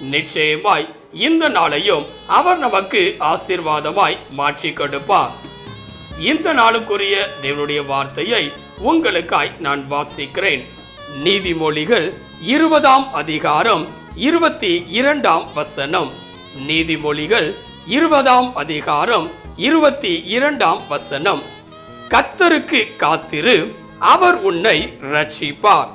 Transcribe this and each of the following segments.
நிச்சயமாய் இந்த நாளையும் அவர் நமக்கு ஆசீர்வாதமாய் மாற்றி கொடுப்பார். இந்த நாளுக்குரிய தேவனுடைய வார்த்தையை உங்களுக்காய் நான் வாசிக்கிறேன். நீதிமொழிகள் இருபதாம் அதிகாரம் இருபத்தி இரண்டாம் வசனம். நீதிமொழிகள் இருபதாம் அதிகாரம் இருபத்தி இரண்டாம் வசனம். கத்தருக்கு காத்திரு அவர் உன்னை ரட்சிப்பார்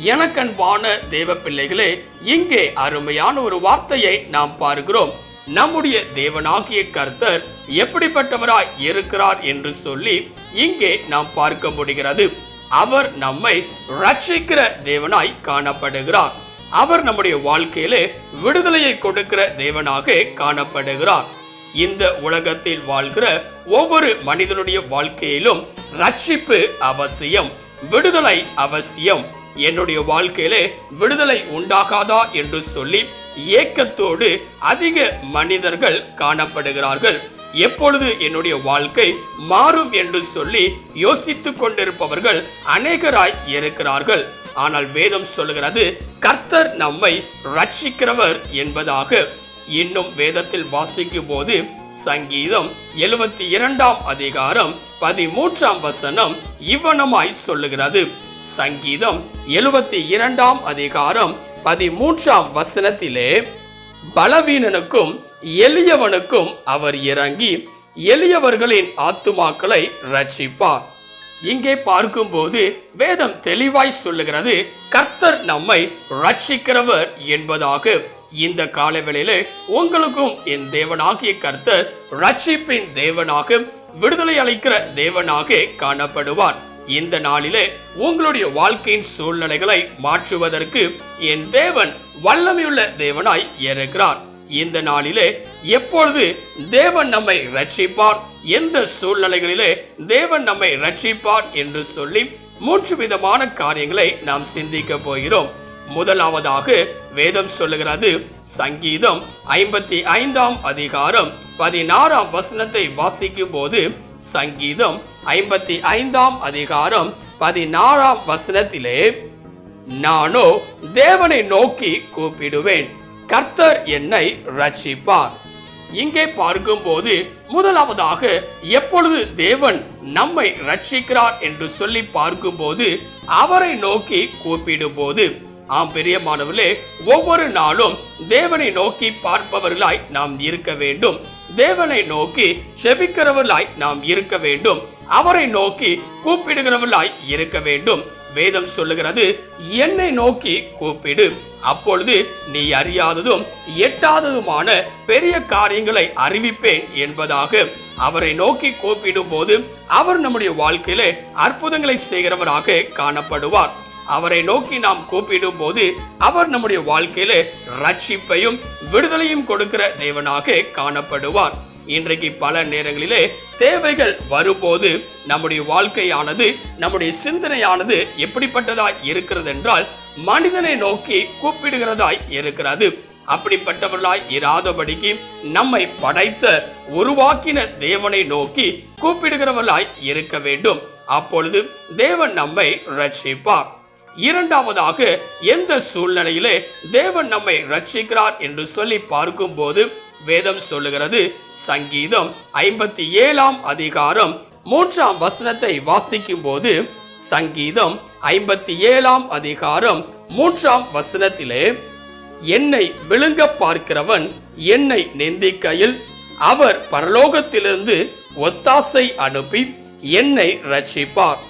எனக்கன்பான தேவ பிள்ளைகளே இங்கே அருமையான ஒரு வார்த்தையை நாம் பார்க்கிறோம் நம்முடைய தேவனாகிய கர்த்தர் எப்படிப்பட்டவராய் இருக்கிறார் என்று சொல்லி இங்கே நாம் பார்க்க முடிகிறது. அவர் நம்மை ரட்சிக்கிற தேவனாய் காணப்படுகிறார். அவர் நம்முடைய வாழ்க்கையிலே விடுதலையை கொடுக்கிற தேவனாக காணப்படுகிறார். இந்த உலகத்தில் வாழ்கிற ஒவ்வொரு மனிதனுடைய வாழ்க்கையிலும் ரட்சிப்பு அவசியம் விடுதலை அவசியம். என்னுடைய வாழ்க்கையிலே விடுதலை உண்டாகாதா என்று சொல்லி ஏக்கத்தோடு அதிக மனிதர்கள் காணப்படுகிறார்கள். எப்பொழுது என்னுடைய வாழ்க்கை மாறும் என்று சொல்லி யோசித்துக் கொண்டிருப்பவர்கள் அநேகராய் இருக்கிறார்கள். ஆனால் வேதம் சொல்லுகிறது கர்த்தர் நம்மை ரட்சிக்கிறவர் என்பதாக. இன்னும் வேதத்தில் வாசிக்கும் போது சங்கீதம் எழுபத்தி இரண்டாம் அதிகாரம் பதிமூன்றாம் வசனம் இவ்வனமாய் சொல்லுகிறது. சங்கீதம் எழுபத்தி இரண்டாம் அதிகாரம் பதிமூன்றாம் வசனத்திலே பலவீனனுக்கும் எளியவனுக்கும் அவர் இறங்கி எளியவர்களின் ஆத்துமாக்களை ரட்சிப்பார் இங்கே பார்க்கும்போது வேதம் தெளிவாய் சொல்லுகிறது கர்த்தர் நம்மை ரட்சிக்கிறவர் என்பதாக. இந்த காலவேளையிலே உங்களுக்கும் என் தேவனாகிய கர்த்தர் ரட்சிப்பின் தேவனாக விடுதலை அளிக்கிற தேவனாக காணப்படுவார். இந்த நாளிலே உங்களுடைய வாழ்க்கையின் சூழ்நிலைகளை மாற்றுவதற்கு என் தேவன் வல்லமையுள்ள தேவனாய் இருக்கிறார். இந்த நாளிலே எப்பொழுது தேவன் நம்மை ரட்சிப்பார் எந்த சூழ்நிலைகளிலே தேவன் நம்மை ரட்சிப்பார் என்று சொல்லி மூன்று விதமான காரியங்களை நாம் சிந்திக்க போகிறோம். முதலாவதாக வேதம் சொல்லுகிறது. சங்கீதம் ஐம்பத்தி ஐந்தாம் அதிகாரம் பதினாறாம் வசனத்தை வாசிக்கும் போது சங்கீதம் ஐம்பத்தி ஐந்தாம் அதிகாரம் பதினாறாம் வசனத்திலே நானோ தேவனை நோக்கி கூப்பிடுவேன். கர்த்தர் என்னை ரட்சிப்பார் இங்கே பார்க்கும்போது முதலாவதாக எப்பொழுது தேவன் நம்மை ரட்சிக்கிறார் என்று சொல்லி பார்க்கும்போது அவரை நோக்கி கூப்பிடும்போது ஆம் பெரியமானவர்களே ஒவ்வொரு நாளும் தேவனை நோக்கி பார்ப்பவர்களாய் நாம் இருக்க வேண்டும். தேவனை நோக்கி செபிக்கிறவர்களாய் நாம் இருக்க வேண்டும். அவரை நோக்கி கூப்பிடுகிறவர்களாய் இருக்க வேண்டும். வேதம் சொல்லுகிறது என்னை நோக்கி கூப்பிடு. அப்பொழுது நீ அறியாததும் எட்டாததுமான பெரிய காரியங்களை அறிவிப்பேன் என்பதாக. அவரை நோக்கி கூப்பிடும் போது அவர் நம்முடைய வாழ்க்கையிலே அற்புதங்களை செய்கிறவராக காணப்படுவார். அவரை நோக்கி நாம் கூப்பிடும் போது அவர் நம்முடைய வாழ்க்கையில ரட்சிப்பையும் விடுதலையும் கொடுக்கிற தேவனாக காணப்படுவார். இன்றைக்கு பல நேரங்களிலே தேவைகள் வரும்போது நம்முடைய வாழ்க்கையானது நம்முடைய சிந்தனையானது எப்படிப்பட்டதாய் இருக்கிறது என்றால் மனிதனை நோக்கி கூப்பிடுகிறதாய் இருக்கிறது. அப்படிப்பட்டவர்களாய் இராதபடிக்கு நம்மை படைத்த உருவாக்கின தேவனை நோக்கி கூப்பிடுகிறவர்களாய் இருக்க வேண்டும். அப்பொழுது தேவன் நம்மை ரட்சிப்பார். இரண்டாவதாக எந்த சூழ்நிலையிலே தேவன் நம்மை ரட்சிக்கிறார் என்று சொல்லி பார்க்கும்போது வேதம் சொல்லுகிறது சங்கீதம் ஐம்பத்தி ஏழாம் அதிகாரம் மூன்றாம் வசனத்தை வாசிக்கும் போது சங்கீதம் ஐம்பத்தி ஏழாம் அதிகாரம் மூன்றாம் வசனத்திலே என்னை விழுங்க பார்க்கிறவன் என்னை நிந்திக்கையில் அவர் பரலோகத்திலிருந்து ஒத்தாசை அனுப்பி என்னை ரட்சிப்பார்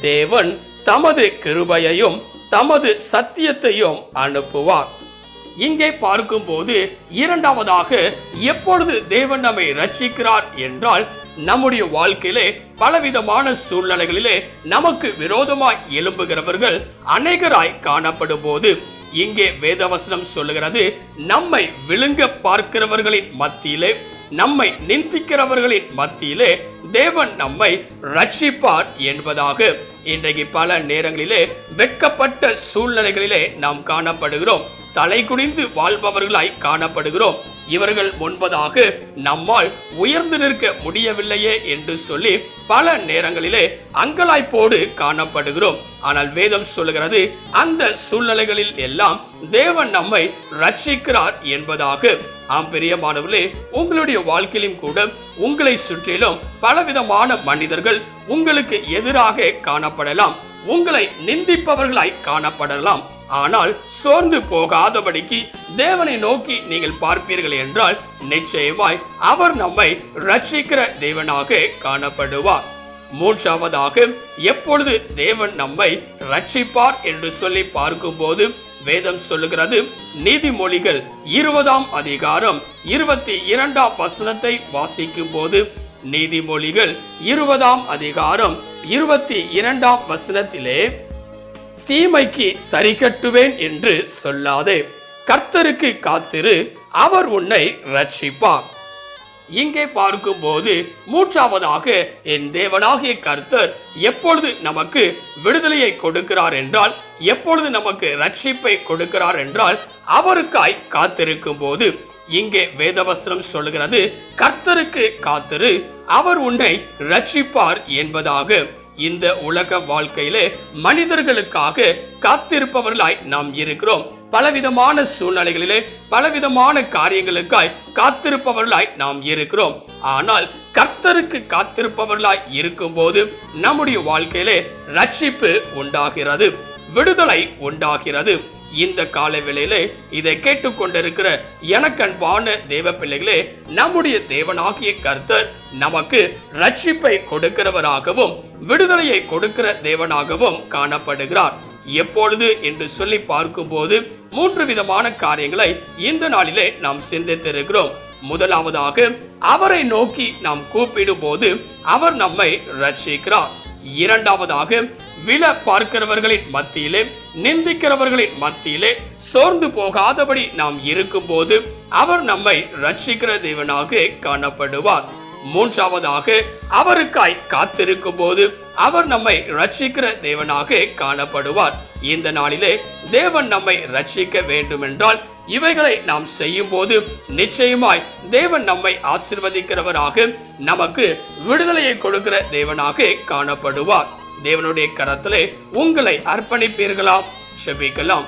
தேவன் தமது கிருபையையும் தமது சத்தியத்தையும் அனுப்புவார். இங்கே பார்க்கும்போது இரண்டாவதாக எப்பொழுது தேவன் நம்மை ரட்சிக்கிறார் என்றால் நம்முடைய வாழ்க்கையிலே பலவிதமான சூழ்நிலைகளிலே நமக்கு விரோதமாய் எழும்புகிறவர்கள் அநேகராய் காணப்படும் போது இங்கே வேதவசனம் சொல்லுகிறது நம்மை விழுங்க பார்க்கிறவர்களின் மத்தியிலே நம்மை நிந்திக்கிறவர்களின் மத்தியிலே தேவன் நம்மை ரட்சிப்பார் என்பதாக இன்றைக்கு பல நேரங்களிலே வெட்கப்பட்ட சூழ்நிலைகளிலே நாம் காணப்படுகிறோம். தலை குனிந்து வாழ்பவர்களாய் காணப்படுகிறோம். இவர்கள் முன்பதாக நம்மால் உயர்ந்து நிற்க முடியவில்லையே என்று சொல்லி பல நேரங்களிலே அங்கலாய்ப்போடு காணப்படுகிறோம். ஆனால் வேதம் சொல்லுகிறது அந்த சூழ்நிலைகளில் எல்லாம் தேவன் நம்மை ரட்சிக்கிறார் என்பதாக. ஆம் பிரியமானவர்களே உங்களுடைய வாழ்க்கையிலும் கூட உங்களை சுற்றிலும் பலவிதமான மனிதர்கள் உங்களுக்கு எதிராக காணப்படலாம். உங்களை நிந்திப்பவர்களாய் காணப்படலாம். ஆனால் சோர்ந்து போகாதபடிக்கு தேவனை நோக்கி நீங்கள் பார்ப்பீர்கள் என்றால் நிச்சயமாய் அவர் நம்மை ரட்சிக்கிற தேவனாக காணப்படுவார். மூன்றாவதாக எப்பொழுது தேவன் நம்மை ரட்சிப்பார் என்று சொல்லி பார்க்கும்போது வேதம் சொல்லுகிறது நீதிமொழிகள் இருபதாம் அதிகாரம் இருபத்தி இரண்டாம் வசனத்தை வாசிக்கும் போது நீதிமொழிகள் இருபதாம் அதிகாரம் இருபத்தி இரண்டாம் வசனத்திலே தீமைக்கு சரி கட்டுவேன் என்று சொல்லாதே. கர்த்தருக்கு காத்திரு அவர் உன்னை ரட்சிப்பார் இங்கே பார்க்கும்போது மூன்றாவதாக என் தேவனாகிய கர்த்தர் எப்பொழுது நமக்கு விடுதலையை கொடுக்கிறார் என்றால் எப்பொழுது நமக்கு ரட்சிப்பை கொடுக்கிறார் என்றால் அவருக்காய் காத்திருக்கும் போது இங்கே வேதவஸ்திரம் சொல்லுகிறது கர்த்தருக்கு காத்திரு அவர் உன்னை ரட்சிப்பார் என்பதாக. இந்த உலக வாழ்க்கையிலே மனிதர்களுக்காக காத்திருப்பவர்களாய் நாம் இருக்கிறோம். பலவிதமான சூழ்நிலைகளிலே பலவிதமான காரியங்களுக்காய் காத்திருப்பவர்களாய் நாம் இருக்கிறோம். ஆனால் கர்த்தருக்கு காத்திருப்பவர்களாய் இருக்கும்போது நம்முடைய வாழ்க்கையிலே ரட்சிப்பு உண்டாகிறது விடுதலை உண்டாகிறது. இந்த கால வேளையிலே இதை கேட்டுக்கொண்டிருக்கிற எனக்கன்பான தேவ பிள்ளைகளே நம்முடைய தேவனாகிய கர்த்தர் நமக்கு ரட்சிப்பை கொடுக்கிறவராகவும் விடுதலையை கொடுக்கிற தேவனாகவும் காணப்படுகிறார். எப்பொழுது என்று சொல்லி பார்க்கும்போது மூன்று விதமான காரியங்களை இந்த நாளிலே நாம் சிந்தித்திருக்கிறோம். முதலாவதாக அவரை நோக்கி நாம் கூப்பிடும் போது அவர் நம்மை ரட்சிக்கிறார் இரண்டாவதாக வில பார்க்கிறவர்களின் மத்தியிலே நிந்திக்கிறவர்களின் மத்தியிலே சோர்ந்து போகாதபடி நாம் இருக்கும்போது அவர் நம்மை ரட்சிக்கிற தேவனாக காணப்படுவார். மூன்றாவதாக அவருக்காய் காத்திருக்கும் போது அவர் நம்மை ரட்சிக்கிற தேவனாக காணப்படுவார். இந்த நாளிலே தேவன் நம்மை ரட்சிக்க வேண்டுமென்றால் இவைகளை நாம் செய்யும் போது நிச்சயமாய் தேவன் நம்மை ஆசிர்வதிக்கிறவராக நமக்கு விடுதலையை கொடுக்கிற தேவனாக காணப்படுவார். தேவனுடைய கரத்திலே உங்களை அர்ப்பணிப்பீர்களாம் செபிக்கலாம்.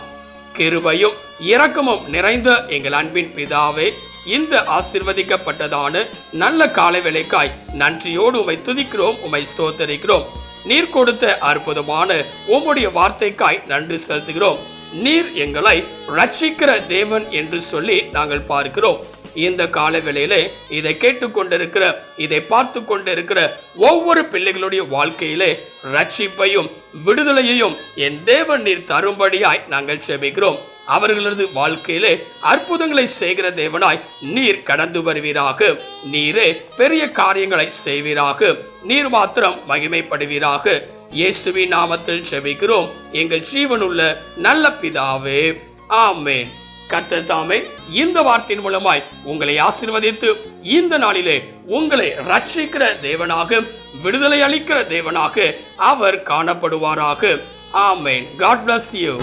கிருபையும் இரக்கமும் நிறைந்த எங்கள் அன்பின் பிதாவே இந்த ஆசிர்வதிக்கப்பட்டதான நல்ல காலை வேலைக்காய் நன்றியோடு உமை துதிக்கிறோம் உமை ஸ்தோத்தரிக்கிறோம். நீர் கொடுத்த அற்புதமான உம்முடைய வார்த்தைக்காய் நன்றி செலுத்துகிறோம். நீர் எங்களை ரட்சிக்கிற தேவன் என்று சொல்லி நாங்கள் பார்க்கிறோம். இந்த கால வேளையிலே இதை கேட்டுக்கொண்டிருக்கிற இதை பார்த்து கொண்டிருக்கிற ஒவ்வொரு பிள்ளைகளுடைய வாழ்க்கையிலே ரட்சிப்பையும் விடுதலையையும் என் தேவன் நீர் தரும்படியாய் நாங்கள் செபிக்கிறோம் அவர்களது வாழ்க்கையிலே அற்புதங்களை செய்கிற தேவனாய் நீர் கடந்து வருவீராக. நீரே பெரிய காரியங்களை செய்வீராக. நீர் மாத்திரம் மகிமைப்படுவீராக. இயேசுவின் நாமத்தில் செபிக்கிறோம். எங்கள் ஜீவனுள்ள நல்ல பிதாவே ஆமேன். கர்த்தர் தாமே இந்த வார்த்தையின் மூலமாய் உங்களை ஆசிர்வதித்து இந்த நாளிலே உங்களை ரட்சிக்கிற தேவனாக விடுதலை அளிக்கிற தேவனாக அவர் காணப்படுவாராக. ஆமேன். God bless you